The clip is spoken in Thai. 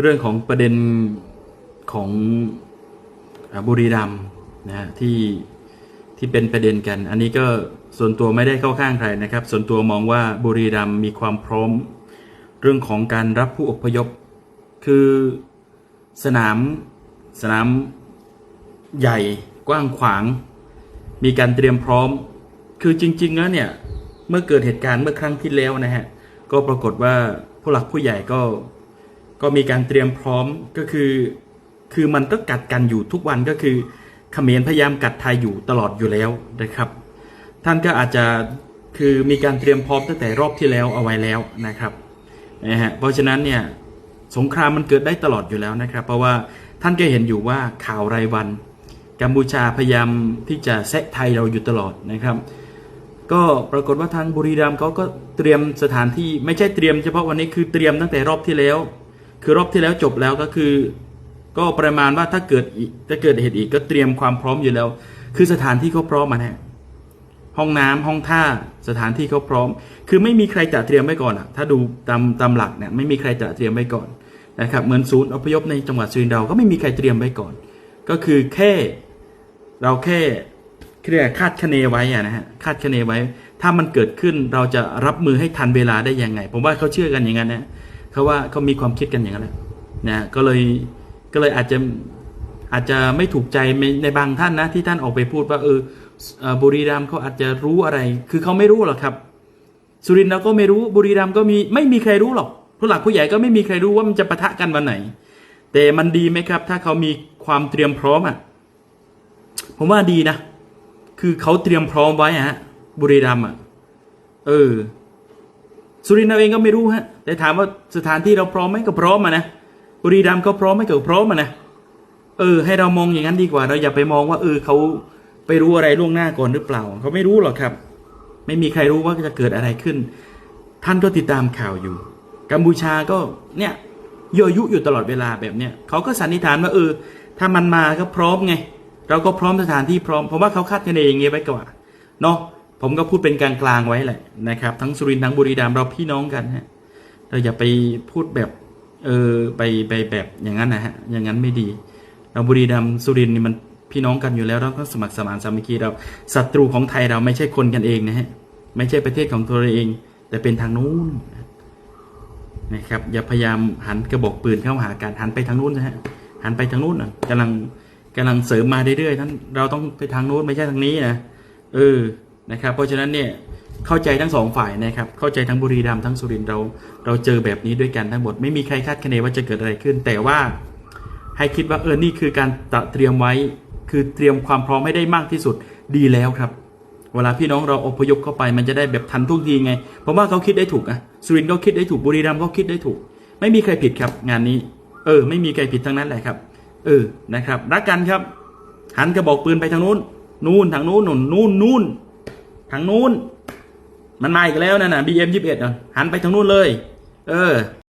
เรื่องของประเด็นของอบุรีรัมนะฮะที่ที่เป็นประเด็นกัน อันนี้ก็ส่วนตัวไม่ได้เข้าข้างใครนะครับ ส่วนตัวมองว่าบุรีรัมมีความพร้อม เรื่องของการรับผู้อพยพ คือสนามสนามใหญ่กว้างขวาง มีการเตรียมพร้อม คือจริง ๆ แล้วเนี่ย เมื่อเกิดเหตุการณ์เมื่อครั้งที่แล้วนะฮะ ก็ปรากฏว่าผู้หลักผู้ใหญ่ก็ ก็มีการเตรียมพร้อมก็คือ คือมันก็กัดกันอยู่ทุกวันก็คือเขมรพยายามกัดไทยอยู่ตลอดอยู่แล้วนะครับ ท่านก็อาจจะคือมีการเตรียมพร้อมตั้งแต่รอบที่แล้วเอาไว้แล้วนะครับนะฮะเพราะฉะนั้นเนี่ยสงครามมันเกิดได้ตลอดอยู่แล้วนะครับ เพราะว่าท่านก็เห็นอยู่ว่าข่าวรายวัน กัมพูชาพยายามที่จะแซะไทยเราอยู่ตลอดนะครับ ก็ปรากฏว่าทางบุรีรัมย์เขาก็เตรียมสถานที่ไม่ใช่เตรียมเฉพาะวันนี้คือเตรียมตั้งแต่รอบที่แล้ว คือรอบที่แล้วจบแล้วก็คือ ก็ประมาณว่าถ้าเกิดถ้าเกิดเหตุอีกก็เตรียมความพร้อมอยู่แล้ว คือสถานที่เขาพร้อมมาแน่ห้องน้ำห้องท่าสถานที่เขาพร้อม คือไม่มีใครจัดเตรียมไว้ก่อนอะถ้าดูตามตามหลักเนี่ยไม่มีใครจัดเตรียมไว้ก่อนนะครับเหมือนศูนย์อพยพในจังหวัดสุรินทร์เราก็ไม่มีใครเตรียมไว้ก่อน ก็คือแค่เราแค่เรียกคาดคะเนไว้อะนะฮะคาดคะเนไว้ ถ้ามันเกิดขึ้นเราจะรับมือให้ทันเวลาได้ยังไง ผมว่าเขาเชื่อกันอย่างนั้นนะ เขาว่าเขามีความคิดกันอย่างนั้นแหละนะก็เลยก็เลยอาจจะอาจจะไม่ถูกใจในบางท่านนะ ที่ท่านออกไปพูดว่าเออบุรีรัมเขาอาจจะรู้อะไร คือเขาไม่รู้หรอกครับ สุรินทร์เราก็ไม่รู้บุรีรัมก็มีไม่มีใครรู้หรอกผู้หลักผู้ใหญ่ก็ไม่มีใครรู้ว่ามันจะปะทะกันวันไหน แต่มันดีไหมครับ ถ้าเขามีความเตรียมพร้อมอะผมว่าดีนะ คือเขาเตรียมพร้อมไว้ฮะบุรีรัมอะเออ สุรินทร์เราเองก็ไม่รู้ฮะแต่ถามว่าสถานที่เราพร้อมไหมก็พร้อมมานะบุรีรัมย์ก็พร้อมไหมก็พร้อมมานะเออ ให้เรามองอย่างนั้นดีกว่า เราอย่าไปมองว่า เออเขาไปรู้อะไรล่วงหน้าก่อนหรือเปล่า เขาไม่รู้หรอกครับ ไม่มีใครรู้ว่าจะเกิดอะไรขึ้น ท่านก็ติดตามข่าวอยู่ กัมพูชาก็เนี่ยยั่วยุอยู่ตลอดเวลาแบบเนี้ยเขาก็สันนิษฐานว่าเออ ถ้ามันมาก็พร้อมไง เราก็พร้อมสถานที่พร้อม เพราะว่าเขาคาดคะเนอย่างเงี้ยไว้ก่อนเนาะ ผมก็พูดเป็นกลางๆไว้แหละนะครับ ทั้งสุรินทร์ทั้งบุรีรัมย์เราพี่น้องกันฮะเราอย่าไปพูดแบบเออไปไปแบบอย่างนั้นนะฮะอย่างนั้นไม่ดี เราบุรีรัมย์สุรินทร์นี่มันพี่น้องกันอยู่แล้วเราต้องสมัครสมานสามัคคีเราศัตรูของไทยเราไม่ใช่คนกันเองนะฮะไม่ใช่ประเทศของตัวเอง แต่เป็นทางนู้นนะครับอย่าพยายามหันกระบอกปืนเข้าหากันหันไปทางนู้นนะฮะหันไปทางนู้นนะกำลังกำลังเสริมมาเรื่อยๆท่านเราต้องไปทางนู้นไม่ใช่ทางนี้นะเออ นะครับ เพราะฉะนั้นเนี่ยเข้าใจทั้งสองฝ่ายนะครับ เข้าใจทั้งบุรีรัมย์ทั้งสุรินทร์เราเราเจอแบบนี้ด้วยกันทั้งหมด ไม่มีใครคาดคะเนว่าจะเกิดอะไรขึ้น แต่ว่าให้คิดว่าเออนี่คือการเตรียมไว้คือเตรียมความพร้อมให้ได้มากที่สุดดีแล้วครับ เวลาพี่น้องเราอพยพเข้าไปมันจะได้แบบทันท่วงทีไงผมว่าเขาคิดได้ถูกอะสุรินทร์เขาคิดได้ถูกบุรีรัมย์เขาคิดได้ถูก ไม่มีใครผิดครับ งานนี้ เออ ไม่มีใครผิดทั้งนั้นแหละครับ เออนะครับรักกันครับ หันกระบอกปืนไปทางนู้น นู่นทางนู้นนู่นนู่นนู่น ทางนู้น มันมาอีกแล้วนั่นน่ะ BM 21อะหันไปทางนู้นเลย เออ